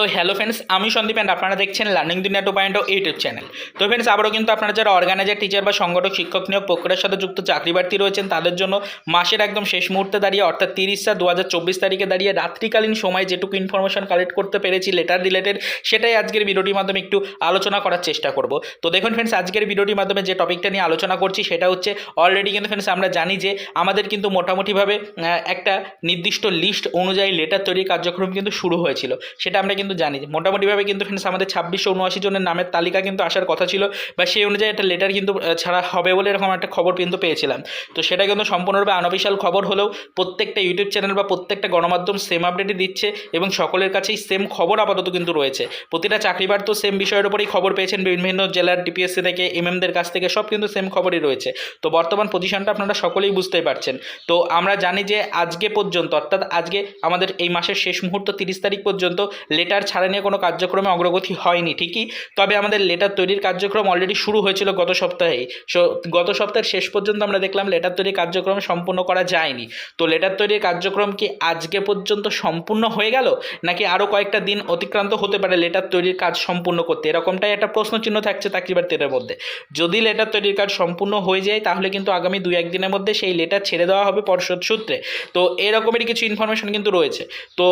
তো hello friends আমি Sandeep and আপনারা দেখছেন learning Duniya two point YouTube channel তো ফ্রেন্ডস আবারও কিন্তু আপনারা যারা অর্গানাইজার টিচার বা সংগঠক, শিক্ষক নিয়োগ প্রক্রিয়ার সাথে যুক্ত চাকরি প্রার্থী রয়েছেন, তাদের জন্য মাসের একদম শেষ মুহূর্তে দাঁড়িয়ে, অর্থাৎ তিরিশ সাত দু তারিখে দাঁড়িয়ে রাত্রিকালীন সময় যেটুকু ইনফরমেশন কালেক্ট করতে পেরেছি লেটার রিলেটেড সেটাই আজকের ভিডিওটির মাধ্যমে একটু আলোচনা করার চেষ্টা করব। তো দেখুন ফ্রেন্ডস আজকের ভিডিওটির মাধ্যমে যে টপিকটা নিয়ে আলোচনা করছি, সেটা হচ্ছে অলরেডি কিন্তু ফ্রেন্ডস আমরা জানি যে আমাদের কিন্তু মোটামুটিভাবে একটা নির্দিষ্ট লিস্ট অনুযায়ী লেটার তৈরির কার্যক্রম কিন্তু শুরু হয়েছিল। সেটা আমরা কিন্তু জানি যে মোটামুটিভাবে কিন্তু ফ্রেন্ডস আমাদের ছাব্বিশশো উনআশি জনের নামের তালিকা কিন্তু আসার কথা ছিল, বা সেই অনুযায়ী একটা লেটার কিন্তু ছাড়া হবে বলে এরকম একটা খবর কিন্তু পেয়েছিলাম। তো সেটা কিন্তু সম্পূর্ণরূপে আনঅফিসিয়াল খবর হলেও প্রত্যেকটা ইউটিউব চ্যানেল বা প্রত্যেকটা গণমাধ্যম সেম আপডেটই দিচ্ছে এবং সকলের কাছেই সেম খবর আপাতত কিন্তু রয়েছে। প্রতিটা চাকরিবার তো সেম বিষয়ের উপরেই খবর পেয়েছেন বিভিন্ন জেলার ডিপিএসসি থেকে এমএমদের কাছ থেকে, সব কিন্তু সেম খবরই রয়েছে। তো বর্তমান পজিশনটা আপনারা সকলেই বুঝতেই পারছেন। তো আমরা জানি যে আজকে পর্যন্ত, অর্থাৎ আজকে আমাদের এই মাসের শেষ মুহূর্ত তিরিশ তারিখ পর্যন্ত লেটার ছাড়া নিয়ে কোনো কার্যক্রমে অগ্রগতি হয়নি, ঠিকই? তবে আমাদের লেটার তৈরির কার্যক্রম অলরেডি শুরু হয়েছিল গত সপ্তাহেই সো, গত সপ্তাহের শেষ পর্যন্ত আমরা দেখলাম লেটার তৈরির কার্যক্রম সম্পূর্ণ করা যায়নি। তো লেটার তৈরির কার্যক্রম কি আজকে পর্যন্ত সম্পূর্ণ হয়ে গেল? নাকি আরও কয়েকটা দিন অতিক্রান্ত হতে পারে লেটার তৈরির কাজ সম্পূর্ণ করতে? এরকমটাই একটা প্রশ্নচিহ্ন থাকছে চাকরিপ্রার্থীদের মধ্যে। যদি লেটার তৈরির কাজ সম্পূর্ণ হয়ে যায়, তাহলে কিন্তু আগামী দুই একদিনের মধ্যে সেই লেটার ছেড়ে দেওয়া হবে পর্ষদ সূত্রে। তো এরকমেরই কিছু ইনফরমেশন কিন্তু রয়েছে। তো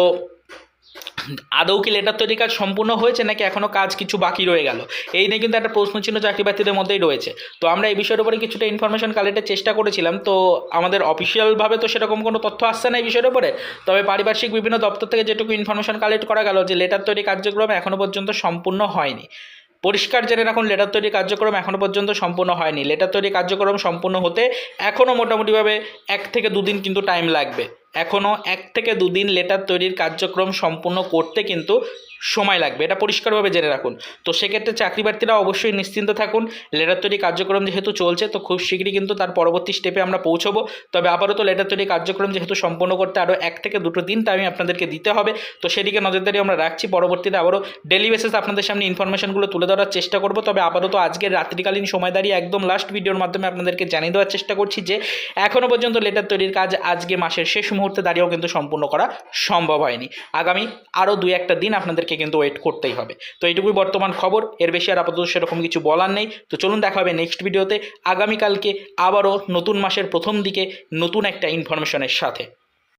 আদৌ কি লেটার তৈরি কাজ সম্পূর্ণ হয়েছে নাকি এখনও কাজ কিছু বাকি রয়ে গেল? এই নিয়ে কিন্তু একটা প্রশ্ন চিহ্ন চাকরি প্রার্থীদের মধ্যেই রয়েছে। তো আমরা এই বিষয়ের উপরে কিছুটা ইনফরমেশন কালেক্টের চেষ্টা করেছিলাম। তো আমাদের অফিসিয়ালভাবে তো সেরকম কোনো তথ্য আসছে না এই বিষয়ের উপরে। তবে পারিপার্শ্বিক বিভিন্ন দপ্তর থেকে যেটুকু ইনফরমেশন কালেক্ট করা গেল যে লেটার তৈরি কার্যক্রম এখনও পর্যন্ত সম্পূর্ণ হয়নি। পরিষ্কার জেনে রাখুন লেটার তৈরি কার্যক্রম এখনও পর্যন্ত সম্পূর্ণ হয়নি। লেটার তৈরি কার্যক্রম সম্পূর্ণ হতে এখনও মোটামুটিভাবে এক থেকে দুদিন কিন্তু টাইম লাগবে। এখনও এক থেকে দুদিন লেটার তৈরির কার্যক্রম সম্পূর্ণ করতে কিন্তু সময় লাগবে। এটা পরিষ্কারভাবে জেনে রাখুন। তো সেক্ষেত্রে চাকরি প্রার্থীরা অবশ্যই নিশ্চিন্ত থাকুন। লেটার তৈরি কার্যক্রম যেহেতু চলছে, তো খুব শীঘ্রই কিন্তু তার পরবর্তী স্টেপে আমরা পৌঁছবো। তবে আপাতত লেটার তৈরি কার্যক্রম যেহেতু সম্পন্ন করতে আরও এক থেকে দুটো দিন টাইম আপনাদেরকে দিতে হবে। তো সেদিকে নজরদারি আমরা রাখছি। পরবর্তীতে আবারও ডেলি বেসিস আপনাদের সামনে ইনফরমেশনগুলো তুলে ধরার চেষ্টা করব। তবে আপাতত আজকের রাত্রিকালীন সময় দাঁড়িয়ে একদম লাস্ট ভিডিওর মাধ্যমে আপনাদেরকে জানিয়ে দেওয়ার চেষ্টা করছি যে এখনও পর্যন্ত লেটার তৈরির কাজ আজকে মাসের শেষ মুহূর্তে দাঁড়িয়েও কিন্তু সম্পূর্ণ করা সম্ভব হয়নি। আগামী আরও দুই একটা দিন আপনাদেরকে কিন্তু ওয়েট করতেই হবে। তো এইটুকুই বর্তমান খবর, এর বেশি আর আপাতত সেরকম কিছু বলার নেই। তো চলুন দেখা হবে নেক্সট ভিডিওতে আগামীকালকে আবারও নতুন মাসের প্রথম দিকে নতুন একটা ইনফরমেশনের সাথে।